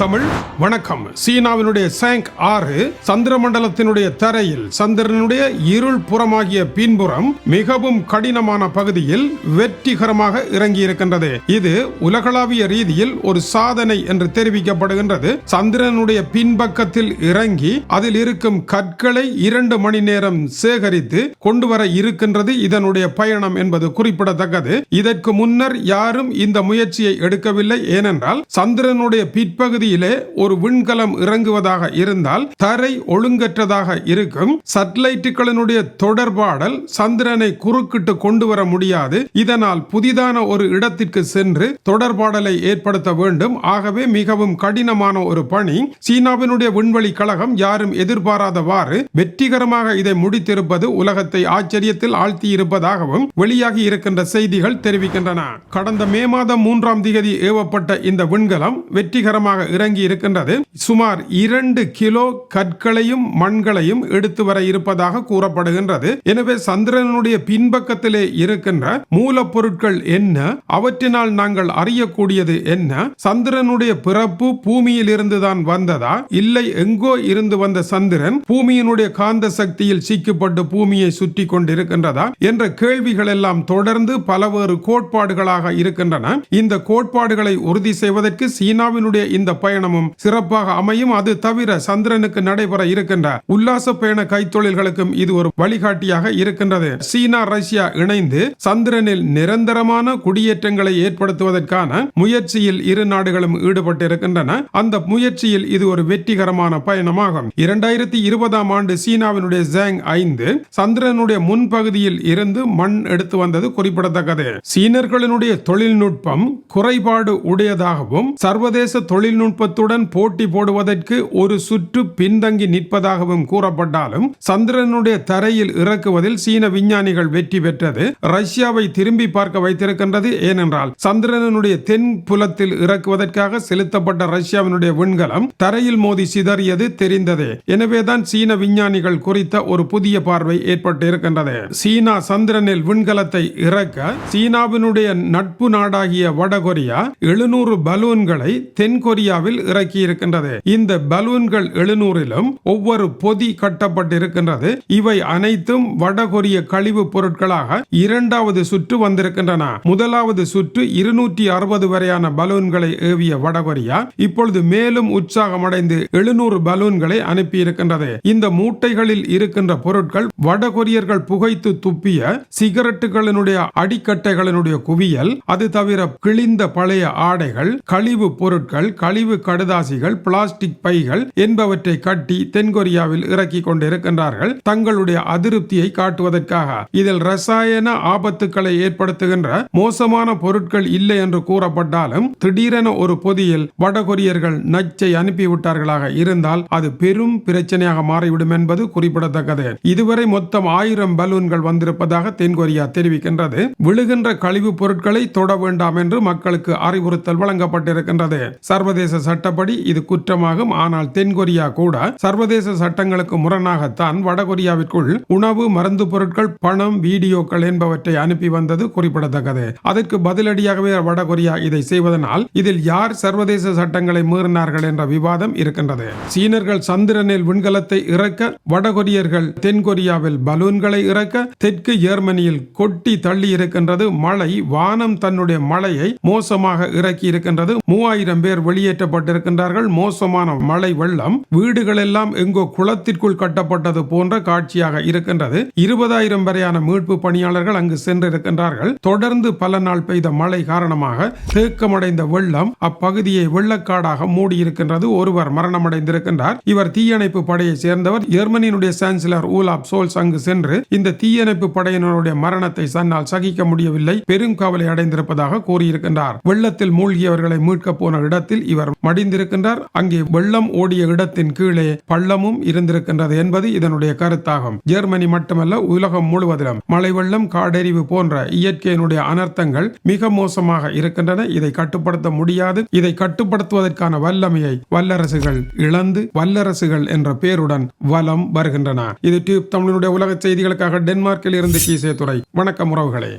தமிழ். வணக்கம். சீனாவினுடைய சேங்க் ஆறு சந்திரமண்டலத்தினுடைய தரையில் சந்திரனுடைய இருள் புறமாகிய பின்புறம் மிகவும் கடினமான பகுதியில் வெற்றிகரமாக இறங்கி இருக்கின்றது இது உலகளாவிய ரீதியில் ஒரு சாதனை என்று தெரிவிக்கப்படுகின்றது. சந்திரனுடைய பின்பக்கத்தில் இறங்கி அதில் இருக்கும் கற்களை இரண்டு மணி நேரம் சேகரித்து கொண்டு வர இருக்கின்றது இதனுடைய பயணம் என்பது குறிப்பிடத்தக்கது. இதற்கு முன்னர் யாரும் இந்த முயற்சியை எடுக்கவில்லை. ஏனென்றால் சந்திரனுடைய பிற்பகுதி பகுதியிலே ஒரு விண்கலம் இறங்குவதாக இருந்தால் தரை ஒழுங்கற்றதாக இருக்கும். சட்டலைட்டுகளினுடைய தொடர்பாடல் சந்திரனை குறுக்கிட்டு கொண்டு வர முடியாது. இதனால் புதிதான ஒரு இடத்திற்கு சென்று தொடர்பாடலை ஏற்படுத்த வேண்டும். ஆகவே மிகவும் கடினமான ஒரு பணி. சீனாவினுடைய விண்வெளி கழகம் யாரும் எதிர்பாராதவாறு வெற்றிகரமாக இதை முடித்திருப்பது உலகத்தை ஆச்சரியத்தில் ஆழ்த்தியிருப்பதாகவும் வெளியாகி இருக்கின்ற செய்திகள் தெரிவிக்கின்றன. கடந்த மே மாதம் மூன்றாம் திகதி ஏவப்பட்ட இந்த விண்கலம் வெற்றிகரமாக இறங்கி இருக்கின்றது. சுமார் இரண்டு கிலோ கற்களையும் மண்களையும் எடுத்து வர இருப்பதாக கூறப்படுகின்றது. எனவே சந்திரனுடைய பின்பக்கத்திலே இருக்கின்ற மூலப்பொருட்கள் என்ன? அவற்றினால் நாங்கள் அறியக்கூடியது என்ன? சந்திரனுடைய பிறப்பு பூமியில் இருந்துதான் வந்ததா? இல்லை எங்கோ இருந்து வந்த சந்திரன் பூமியினுடைய காந்த சக்தியில் சிக்கப்பட்டு பூமியை சுற்றி கொண்டிருக்கின்றதா? என்ற கேள்விகள் எல்லாம் தொடர்ந்து பலவேறு கோட்பாடுகளாக இருக்கின்றன. இந்த கோட்பாடுகளை உறுதி செய்வதற்கு சீனாவினுடைய இந்த பயணமும் சிறப்பாக அமையும். அது தவிர சந்திரனுக்கு நடைபெற இருக்கின்ற உல்லாச பயண கைத்தொழில்களுக்கும் இது ஒரு வழிகாட்டியாக இருக்கின்றது. சீனா ரஷ்யா இணைந்து சந்திரனில் நிரந்தரமான குடியேற்றங்களை ஏற்படுத்துவதற்கான முயற்சியில் இரு நாடுகளும் ஈடுபட்டிருக்கின்றன. அந்த முயற்சியில் இது ஒரு வெற்றிகரமான பயணமாகும். இரண்டாயிரத்தி இருபதாம் ஆண்டு சீனாவினுடைய ஜாங் ஐந்து சந்திரனுடைய முன்பகுதியில் இருந்து மண் எடுத்து வந்தது குறிப்பிடத்தக்கது. சீனர்களினுடைய தொழில்நுட்பம் குறைபாடு உடையதாகவும் சர்வதேச தொழில்நுட்ப தொழில்நுட்பத்துடன் போட்டி போடுவதற்கு ஒரு சுற்று பின்தங்கி நிற்பதாகவும் கூறப்பட்டாலும் சந்திரனுடைய தரையில் இறக்குவதில் சீன விஞ்ஞானிகள் வெற்றி பெற்றது. ரஷ்யாவை திரும்பி பார்க்க வைத்திருக்கின்றது ஏனென்றால் சந்திரனுடைய தென் புலத்தில் இறக்குவதற்காக செலுத்தப்பட்ட ரஷ்யாவினுடைய விண்கலம் தரையில் மோதி சிதறியது தெரிந்ததே. எனவேதான் சீன விஞ்ஞானிகள் குறித்த ஒரு புதிய பார்வை ஏற்பட்டு இருக்கின்றது சீனா சந்திரனில் விண்கலத்தை இறக்க சீனாவினுடைய நட்பு நாடாகிய வடகொரியா எழுநூறு பலூன்களை தென்கொரியாவில் இறக்கி இருக்கின்றது. இந்த பலூன்கள் எழுநூறிலும் ஒவ்வொரு பொதி கட்டப்பட்டிருக்கின்றது. இவை அனைத்தும் வடகொரிய கழிவு பொருட்களாக இரண்டாவது சுற்று வந்திருக்கின்றன. முதலாவது சுற்று இருநூற்றி அறுபது வரையான பலூன்களை ஏவிய வடகொரியா இப்பொழுது மேலும் உற்சாகமடைந்து எழுநூறு பலூன்களை அனுப்பி இருக்கின்றது இந்த மூட்டைகளில் இருக்கின்ற பொருட்கள் வடகொரியர்கள் புகைத்து துப்பிய சிகரெட்டுகளினுடைய அடிக்கட்டைகளினுடைய குவியல் அது தவிர கிழிந்த பழைய ஆடைகள் கழிவு பொருட்கள் கழிவு கடுதாசிகள் பிளாஸ்டிக் பைகள் என்பவற்றை கட்டி தென்கொரியாவில் இறக்கி கொண்டிருக்கின்றார்கள். தங்களுடைய அதிருப்தியை காட்டுவதற்காக இதில் ரசாயன ஆபத்துக்களை ஏற்படுத்துகின்ற மோசமான பொருட்கள் இல்லை என்று கூறப்பட்டாலும் திடீரென ஒரு பொதியில் வடகொரியர்கள் நச்சை அனுப்பிவிட்டார்களாக இருந்தால் அது பெரும் பிரச்சனையாக மாறிவிடும் என்பது குறிப்பிடத்தக்கது. இதுவரை மொத்தம் ஆயிரம் பலூன்கள் வந்திருப்பதாக தென்கொரியா தெரிவிக்கின்றது. விழுகின்ற கழிவுப் பொருட்களை தொட வேண்டாம் என்று மக்களுக்கு அறிவுறுத்தல் வழங்கப்பட்டிருக்கின்றது. சர்வதேச சட்டப்படி இது குற்றமாகும். ஆனால் தென்கொரியா கூட சர்வதேச சட்டங்களுக்கு முரணாகத்தான் வடகொரியாவிற்குள் உணவு மருந்து பொருட்கள் பணம் வீடியோக்கள் என்பவற்றை அனுப்பி வந்தது குறிப்பிடத்தக்கது. அதற்கு பதிலடியாகவே வடகொரியா இதை செய்வதனால் இதில் யார் சர்வதேச சட்டங்களை மீறினார்கள் என்ற விவாதம் இருக்கின்றது. சீனர்கள் சந்திரனில் விண்கலத்தை இறக்க வடகொரியர்கள் தென்கொரியாவில் பலூன்களை இறக்க தெற்கு ஜெர்மனியில் கொட்டி தள்ளி இருக்கின்றது. மழை வானம் தன்னுடைய மழையை மோசமாக இறக்கி இருக்கின்றது. மூவாயிரம் பேர் வெளியேற்ற வெளியேற்றப்பட்டிருக்கின்றார்கள் மோசமான மழை வெள்ளம் வீடுகள் எல்லாம் எங்கோ குளத்திற்குள் கட்டப்பட்டது போன்ற காட்சியாக இருக்கின்றது. இருபதாயிரம் வரையான மீட்பு பணியாளர்கள் அங்கு சென்றிருக்கின்றார்கள். தொடர்ந்து பல நாள் பெய்த மழை காரணமாக தேக்கமடைந்த வெள்ளம் அப்பகுதியை வெள்ளக்காடாக மூடியிருக்கின்றது. ஒருவர் மரணமடைந்திருக்கின்றார். இவர் தீயணைப்பு படையை சேர்ந்தவர். ஜெர்மனியினுடைய சான்சலர் ஊலாப் சோல்ஸ் அங்கு சென்று இந்த தீயணைப்பு படையினருடைய மரணத்தை சன்னால் சகிக்க முடியவில்லை. பெரும் கவலை அடைந்திருப்பதாக கூறியிருக்கின்றார். வெள்ளத்தில் மூழ்கியவர்களை மீட்க போன இடத்தில் இவர் மடிந்திருக்கின்றார். அங்கே வெள்ளம் ஓடிய இடத்தின் கீழே பள்ளமும் இருந்திருக்கின்றது என்பது இதனுடைய கருத்தாகும். ஜெர்மனி மட்டுமல்ல உலகம் முழுவதிலும் மழை வெள்ளம் காடெரிவு போன்ற இயற்கையினுடைய அனர்த்தங்கள் மிக மோசமாக இருக்கின்றன. இதை கட்டுப்படுத்த முடியாது. இதை கட்டுப்படுத்துவதற்கான வல்லமையை வல்லரசுகள் இழந்து வல்லரசுகள் என்ற பெயருடன் வலம் வருகின்றன. இது டியூப் தமிழனுடைய உலக செய்திகளுக்காக டென்மார்க்கில் இருந்து கீசே துறை வணக்கம் உறவுகளே.